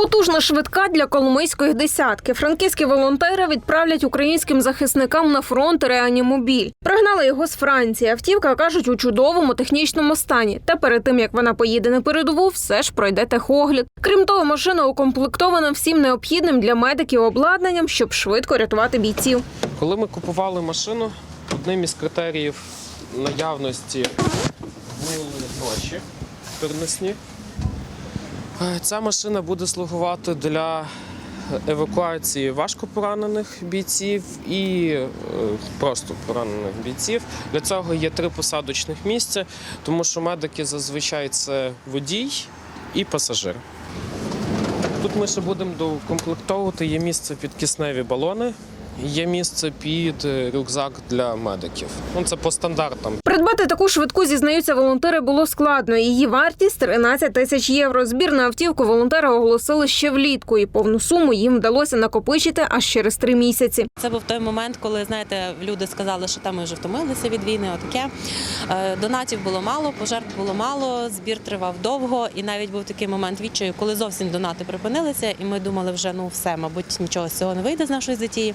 Потужна швидка для коломийської десятки. Франківські волонтери відправлять українським захисникам на фронт реанімобіль. Пригнали його з Франції. Автівка кажуть у чудовому технічному стані. Та перед тим як вона поїде на передову, все ж пройде техогляд. Крім того, машина укомплектована всім необхідним для медиків обладнанням, щоб швидко рятувати бійців. Коли ми купували машину, одним із критеріїв наявності були гроші переносні. Е, Ця машина буде слугувати для евакуації важкопоранених бійців і е, просто поранених бійців. Для цього є три посадочних місця, тому що медики зазвичай це водій і пасажир. Тут ми ще будемо докомплектовувати. Є місце під кисневі балони, є місце під е, рюкзак для медиків. Ну це по стандартам. Придбати таку швидку, зізнаються волонтери, було складно. Її вартість 13 тисяч євро. Збір на автівку волонтери оголосили ще влітку, і повну суму їм вдалося накопичити аж через три місяці. Це був той момент, коли знаєте, люди сказали, що там ми вже втомилися від війни. Отаке Е, донатів було мало, пожертв було мало, збір тривав довго, і навіть був такий момент відчаю, коли зовсім донати припинилися, і ми думали, вже ну все, мабуть, нічого з цього не вийде з нашої затії.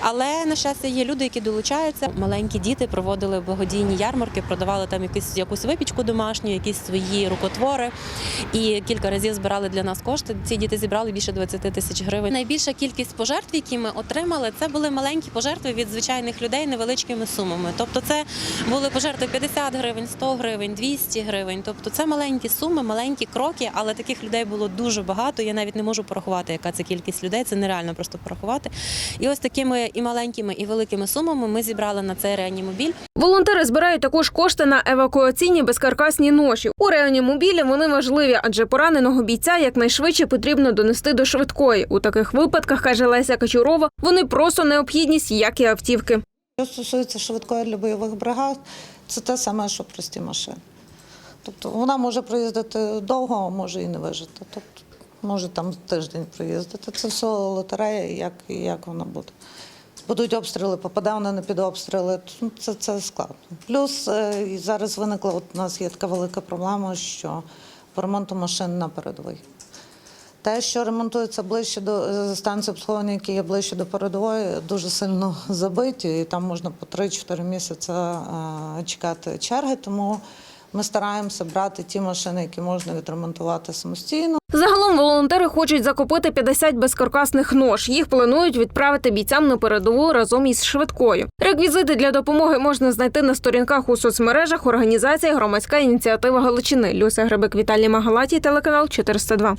Але на щастя є люди, які долучаються. Маленькі діти проводили благодійні ярмарки, продавали там якусь якусь випічку домашню, якісь свої рукотвори. І кілька разів збирали для нас кошти. Ці діти зібрали більше 20 тисяч гривень. Найбільша кількість пожертв, які ми отримали, це були маленькі пожертви від звичайних людей невеличкими сумами. Тобто, це були пожертви 50 гривень, 100 гривень, 200 гривень. Тобто, це маленькі суми, маленькі кроки, але таких людей було дуже багато. Я навіть не можу порахувати, яка це кількість людей. Це нереально просто порахувати. І ось такими і маленькими, і великими сумами ми зібрали на цей реанімобіль. Волонтери збирають також кошти на евакуаційні безкаркасні ноші. У реанімобілі вони важливі, адже пораненого бійця якнайшвидше потрібно донести до швидкої. У таких випадках каже Леся Качурова, вони просто необхідність, як і автівки. Що стосується швидкої для бойових бригад, це те саме, що прості машини. Тобто вона може проїздити довго, а може і не вижити. Тобто може там тиждень проїздити. Це все лотерея, як, як вона буде. Будуть обстріли, попаде вона не під обстріли. ну, Це, це складно. Плюс е, зараз виникла, от у нас є така велика проблема, що по ремонту машин на передовій. Те, що ремонтується ближче до е, станції обслуговування, які є ближче до передової, дуже сильно забиті, і там можна по 3-4 місяці е, чекати черги. Тому ми стараємося брати ті машини, які можна відремонтувати самостійно. Волонтери хочуть закупити 50 безкаркасних нож. Їх планують відправити бійцям на передову разом із швидкою. Реквізити для допомоги можна знайти на сторінках у соцмережах організації Громадська ініціатива Галичини. Люся Гребик, Віталій Магалатій, телеканал 402.